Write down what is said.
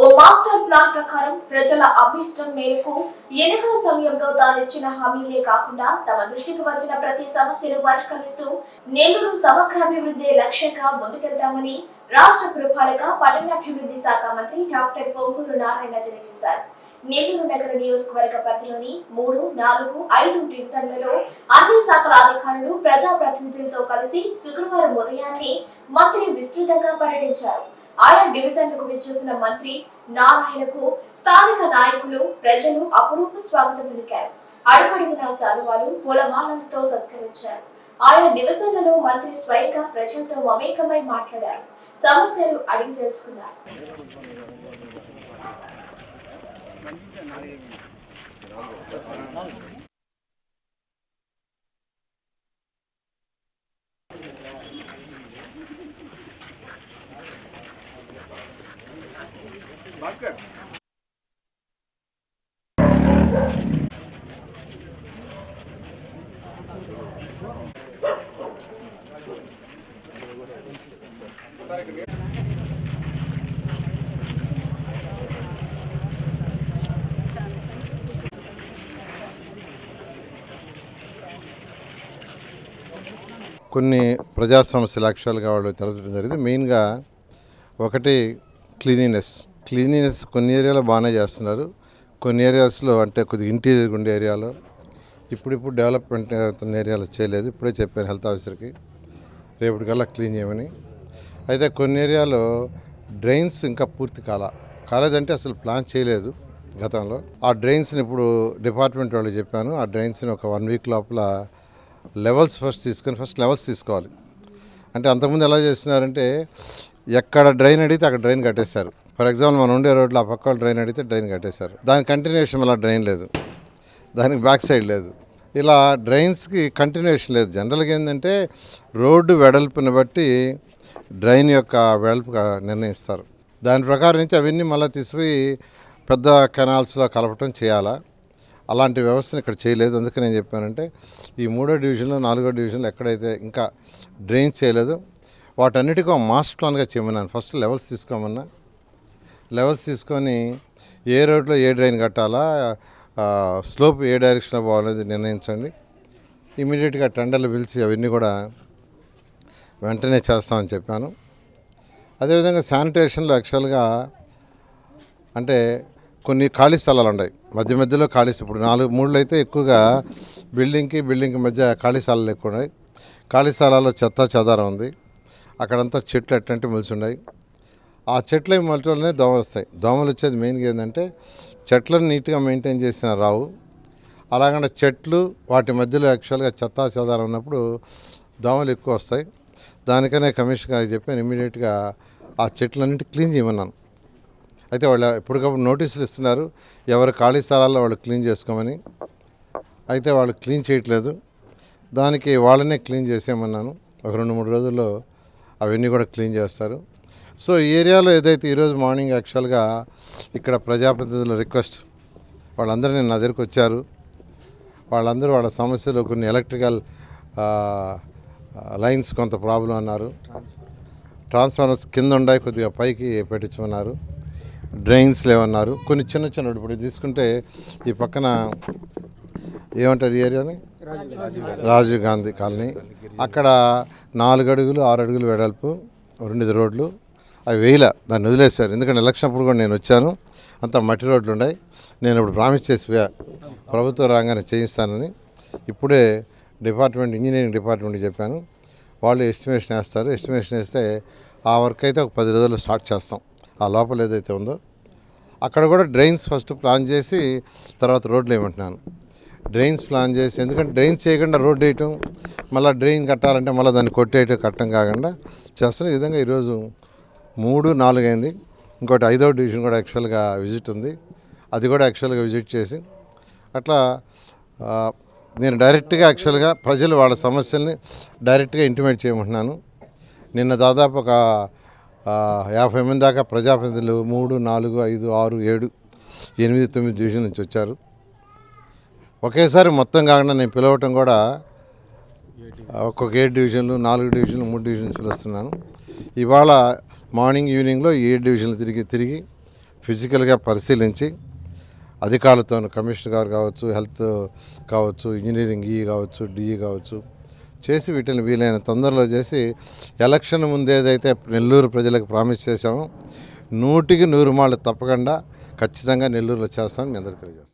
ఓ master plan ప్రకారం ప్రజల అభిష్టం మేరకు ఎన్నికల సమయంలో తానిచ్చిన హామీలే కాకుండా తమ దృష్టికి వచ్చిన ప్రతి సమస్యను పరిష్కరిస్తూ నెల్లూరు సమగ్రాభివృద్ధి లక్ష్యంగా ముందుకెళ్తామని రాష్ట్ర పురపాలక పట్టణాభివృద్ధి శాఖ మంత్రి డాక్టర్ పొంగూరు నారాయణ తెలియజేశారు. నెల్లూరు నగర నియోజకవర్గ పరిధిలోని మూడు నాలుగు ఐదు డివిజన్లలో అన్ని శాఖల అధికారులు ప్రజాప్రతినిధులతో కలిసి శుక్రవారం ఉదయాన్నే మంత్రి విస్తృతంగా పర్యటించారు. ఆయా డివిజన్లకు విచ్చేసిన మంత్రి నారాయణకు స్థానిక నాయకులు ప్రజలు అపురూప స్వాగతం పలికారు. అడుగడుగున శాలువాలు పూలమాలలతో సత్కరించారు. ఆయా డివిజన్లలో మంత్రి స్వయంగా ప్రజలతో మమేకమై మాట్లాడారు. సమస్యలు అడిగి తెలుసుకున్నారు. కొన్ని ప్రజా సమస్యల లక్ష్యాలుగా వాళ్ళు తెరచడం జరిగింది. మెయిన్గా ఒకటి క్లీనినెస్ క్లీనినెస్ కొన్ని ఏరియాలో బాగానే చేస్తున్నారు. కొన్ని ఏరియాస్లో అంటే కొద్దిగా ఇంటీరియర్ ఉండే ఏరియాలో. ఇప్పుడిప్పుడు డెవలప్మెంట్ అవుతున్న ఏరియాలో చేయలేదు. ఇప్పుడే చెప్పాను హెల్త్ ఆఫీసర్కి. రేపటికల్లా క్లీన్ చేయమని. అయితే కొన్ని ఏరియాలో డ్రైన్స్ ఇంకా పూర్తి కాల. కాలేదంటే అసలు ప్లాన్ చేయలేదు గతంలో. ఆ డ్రైన్స్ని ఇప్పుడు డిపార్ట్మెంట్ వాళ్ళు చెప్పాను. ఆ డ్రైన్స్ని ఒక వన్ వీక్ లోపల లెవెల్స్ ఫస్ట్ తీసుకొని ఫస్ట్ లెవెల్స్ తీసుకోవాలి. అంటే అంతకుముందు ఎలా చేస్తున్నారంటే ఎక్కడ డ్రైన్ అడిగితే అక్కడ డ్రైన్ కట్టేశారు. ఫర్ ఎగ్జాంపుల్ మనం ఉండే రోడ్లో ఆ పక్క డ్రైన్ అడిగితే డ్రైన్ కట్టేశారు. దాని కంటిన్యూషన్ అలా డ్రైన్ లేదు. దానికి బ్యాక్ సైడ్ లేదు. ఇలా డ్రైన్స్కి కంటిన్యూషన్ లేదు. జనరల్గా ఏంటంటే రోడ్డు వెడల్పుని బట్టి డ్రైన్ యొక్క వెడల్పు నిర్ణయిస్తారు. దాని ప్రకారం నుంచి అవన్నీ మళ్ళీ తీసిపోయి పెద్ద కెనాల్స్లో కలపటం చేయాలా? అలాంటి వ్యవస్థను ఇక్కడ చేయలేదు. అందుకని నేను చెప్పానంటే ఈ మూడో డివిజన్లో నాలుగో డివిజన్లో ఎక్కడైతే ఇంకా డ్రైన్ చేయలేదు వాటన్నిటికీ మాస్టర్ ప్లాన్గా చేయమన్నాను. ఫస్ట్ లెవెల్స్ తీసుకోమన్నా. లెవెల్స్ తీసుకొని ఏ రోడ్లో ఏ డ్రైన్ కట్టాలా స్లోప్ ఏ డైరెక్షన్లో పోవాలనేది నిర్ణయించండి. ఇమీడియట్గా టెండర్లు పిలిచి అవన్నీ కూడా వెంటనే చేస్తామని చెప్పాను. అదేవిధంగా శానిటేషన్లో యాక్చువల్గా అంటే కొన్ని ఖాళీ స్థలాలు ఉన్నాయి. మధ్య మధ్యలో ఖాళీ ఇప్పుడు నాలుగు మూడులో అయితే ఎక్కువగా బిల్డింగ్కి బిల్డింగ్కి మధ్య ఖాళీ స్థలాలు ఎక్కువ ఉన్నాయి. ఖాళీ స్థలాల్లో చెత్త చెదారం ఉంది. అక్కడంతా చెట్లు అట్లాంటివి మొలిచి ఉన్నాయి. ఆ చెట్ల మొలటలోనే దోమలు వస్తాయి. దోమలు వచ్చేది మెయిన్గా ఏంటంటే చెట్లను నీట్గా మెయింటైన్ చేసిన రావు. అలాగంటే చెట్లు వాటి మధ్యలో యాక్చువల్గా చెత్త చెదారం ఉన్నప్పుడు దోమలు ఎక్కువ వస్తాయి. దానికనే కమిషన్ గారికి చెప్పాను ఇమీడియట్గా ఆ చెట్లన్నింటి క్లీన్ చేయమన్నాను. అయితే వాళ్ళు ఎప్పటికప్పుడు నోటీసులు ఇస్తున్నారు. ఎవరు ఖాళీ స్థలాల్లో వాళ్ళు క్లీన్ చేసుకోమని. అయితే వాళ్ళు క్లీన్ చేయట్లేదు. దానికి వాళ్ళనే క్లీన్ చేసేయమన్నాను. ఒక రెండు మూడు రోజుల్లో అవన్నీ కూడా క్లీన్ చేస్తారు. సో ఈ ఏరియాలో ఏదైతే ఈరోజు మార్నింగ్ యాక్చువల్గా ఇక్కడ ప్రజాప్రతినిధుల రిక్వెస్ట్ వాళ్ళందరూ నేను నా దగ్గరికి వచ్చారు. వాళ్ళందరూ వాళ్ళ సమస్యలు కొన్ని ఎలక్ట్రికల్ లైన్స్ కొంత ప్రాబ్లం అన్నారు. ట్రాన్స్ఫార్మర్స్ కింద ఉన్నాయి కొద్దిగా పైకి పెట్టించమన్నారు. డ్రైన్స్ లేవన్నారు. కొన్ని చిన్న చిన్న ఇప్పుడు తీసుకుంటే ఈ పక్కన ఏమంటారు ఈ ఏరియాని? రాజీవ్ గాంధీ కాలనీ. అక్కడ నాలుగు అడుగులు ఆరు అడుగులు వెడల్పు రెండు రోడ్లు. అవి వేయల దాన్ని వదిలేశారు. ఎందుకంటే ఎలక్షన్ అప్పుడు కూడా నేను వచ్చాను. అంత మట్టి రోడ్లు ఉన్నాయి. నేను ఇప్పుడు ప్రామిస్ చేసి ప్రభుత్వ రంగాన్ని చేయిస్తానని. ఇప్పుడే డిపార్ట్మెంట్ ఇంజనీరింగ్ డిపార్ట్మెంట్కి చెప్పాను. వాళ్ళు ఎస్టిమేషన్ వేస్తారు. ఎస్టిమేషన్ వేస్తే ఆ వర్క్ అయితే ఒక పది రోజుల్లో స్టార్ట్ చేస్తాం. ఆ లోపల ఏదైతే ఉందో. అక్కడ కూడా డ్రైన్స్ ఫస్ట్ ప్లాన్ చేసి తర్వాత రోడ్లు వేయమంటున్నాను. డ్రైన్స్ ప్లాన్ చేసి ఎందుకంటే డ్రైన్స్ చేయకుండా రోడ్ వేయటం మళ్ళీ డ్రైన్ కట్టాలంటే మళ్ళీ దాన్ని కొట్టేయటం కట్టడం కాకుండా చేస్తున్న ఈ విధంగా ఈరోజు మూడు నాలుగు అయింది. ఇంకోటి ఐదో డివిజన్ కూడా యాక్చువల్గా విజిట్ ఉంది. అది కూడా యాక్చువల్గా విజిట్ చేసి అట్లా నేను డైరెక్ట్గా యాక్చువల్గా ప్రజలు వాళ్ళ సమస్యల్ని డైరెక్ట్గా ఇంటిమేట్ చేయమంటున్నాను. నిన్న దాదాపు ఒక యాభై మంది దాకా ప్రజాప్రతినిధులు మూడు నాలుగు ఐదు ఆరు ఏడు ఎనిమిది తొమ్మిది డివిజన్ నుంచి వచ్చారు. ఒకేసారి మొత్తం కాకుండా నేను పిలవటం కూడా ఒక్కొక్క ఏడు డివిజన్లు నాలుగు డివిజన్లు మూడు డివిజన్స్ పిలుస్తున్నాను. ఇవాళ మార్నింగ్ ఈవినింగ్లో ఏ డివిజన్లు తిరిగి తిరిగి ఫిజికల్గా పరిశీలించి అధికారులతో కమిషనర్ గారు కావచ్చు హెల్త్ కావచ్చు ఇంజనీరింగ్ ఈ కావచ్చు డిఈ కావచ్చు చేసి వీటిని వీలైన తొందరలో చేసి ఎలక్షన్ ముందేదైతే నెల్లూరు ప్రజలకు ప్రామిస్ చేశామో నూటికి నూరు మాళ్ళు తప్పకుండా ఖచ్చితంగా నెల్లూరులో చేస్తామని మీ అందరికీ తెలియజేస్తాం.